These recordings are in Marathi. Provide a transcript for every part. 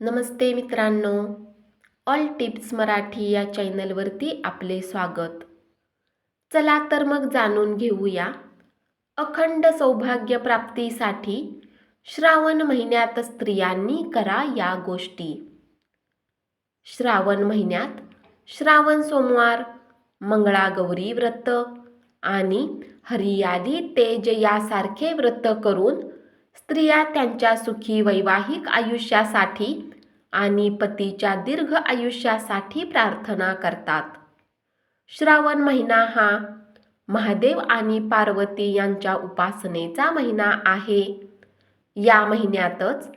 नमस्ते मित्रांनो. ऑल टिप्स मराठी या चॅनलवरती आपले स्वागत. चला तर मग जाणून घेऊया. अखंड सौभाग्य प्राप्तीसाठी श्रावण महिन्यात स्त्रियांनी करा या गोष्टी. श्रावण महिन्यात श्रावण सोमवार मंगळागौरी व्रत आणि हरियाली तेज यासारखे व्रत करून स्त्रिया त्यांच्या सुखी वैवाहिक आयुष्यासाठी आणि पतीच्या दीर्घ आयुष्यासाठी प्रार्थना करतात. श्रावण महिना हा महादेव आणि पार्वती यांच्या उपासनेचा महिना आहे. या महिन्यातच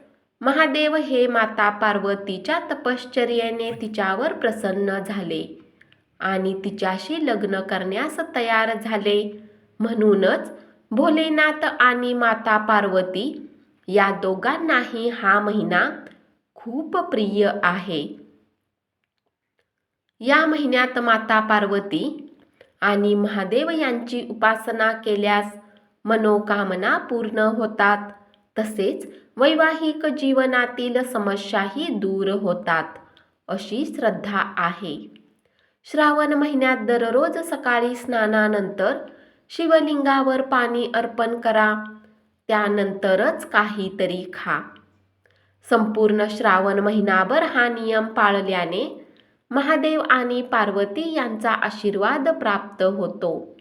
महादेव हे माता पार्वतीच्या तपश्चर्येने तिच्यावर प्रसन्न झाले आणि तिच्याशी लग्न करण्यास तयार झाले. म्हणूनच भोलेनाथ आणि माता पार्वती या दोघांनाही हा महिना खूप प्रिय आहे. या महिन्यात माता पार्वती आणि महादेव यांची उपासना केल्यास मनोकामना पूर्ण होतात. तसेच वैवाहिक जीवनातील समस्याही दूर होतात अशी श्रद्धा आहे. श्रावण महिन्यात दररोज सकाळी स्नानानंतर शिवलिंगावर पाणी अर्पण करा. त्यानंतरच काहीतरी खा. संपूर्ण श्रावण महिनाभर हा नियम पाळल्याने महादेव आणि पार्वती यांचा आशीर्वाद प्राप्त होतो.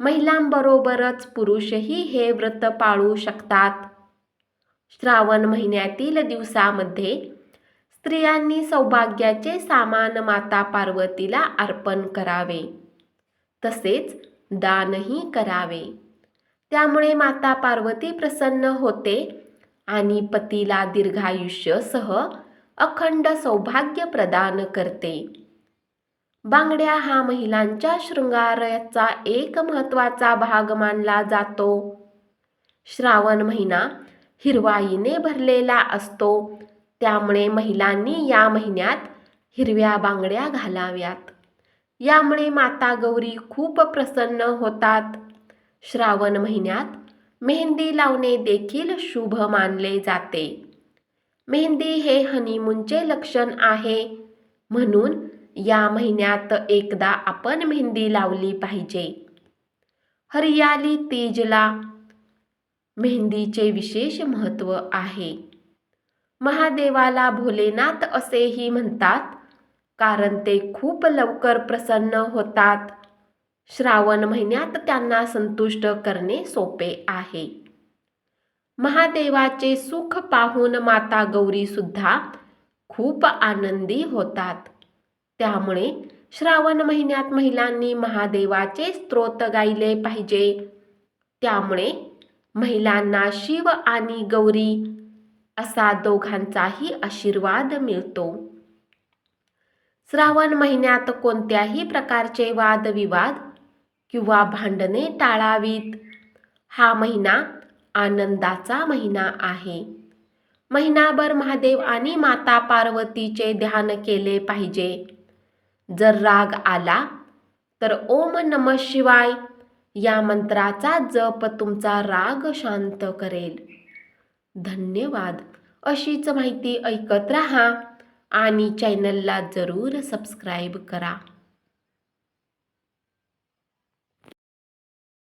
महिलांबरोबरच पुरुषही हे व्रत पाळू शकतात. श्रावण महिन्यातील दिवसामध्ये स्त्रियांनी सौभाग्याचे सामान माता पार्वतीला अर्पण करावे. तसेच दानही करावे. त्यामुळे माता पार्वती प्रसन्न होते आणि पतीला दीर्घायुष्यसह अखंड सौभाग्य प्रदान करते. बांगड्या हा महिलांच्या शृंगाराचा एक महत्त्वाचा भाग मानला जातो. श्रावण महिना हिरवाईने भरलेला असतो. त्यामुळे महिलांनी या महिन्यात हिरव्या बांगड्या घालाव्यात. यामुळे माता गौरी खूप प्रसन्न होतात. श्रावण महिन्यात मेहंदी लावणे देखील शुभ मानले जाते. मेहंदी हे हनीमूनचे लक्षण आहे. म्हणून या महिन्यात एकदा आपण मेहंदी लावली पाहिजे. हरियाली तेजला मेहंदीचे विशेष महत्त्व आहे. महादेवाला भोलेनाथ असेही म्हणतात कारण ते खूप लवकर प्रसन्न होतात. श्रावण महिन्यात त्यांना संतुष्ट करणे सोपे आहे. महादेवाचे सुख पाहून माता गौरी सुद्धा खूप आनंदी होतात. त्यामुळे श्रावण महिन्यात महिलांनी महादेवाचे स्तोत्र गायले पाहिजे. त्यामुळे महिलांना शिव आणि गौरी असा दोघांचाही आशीर्वाद मिळतो. श्रावण महिन्यात कोणत्याही प्रकारचे वादविवाद किंवा भांडणे टाळावीत. हा महिना आनंदाचा महिना आहे. महिनाभर महादेव आणि माता पार्वतीचे ध्यान केले पाहिजे. जर राग आला तर ओम नम शिवाय या मंत्राचा जप तुमचा राग शांत करेल. धन्यवाद. अशीच माहिती ऐकत राहा. आणि चॅनलला जरूर सबस्क्राईब करा.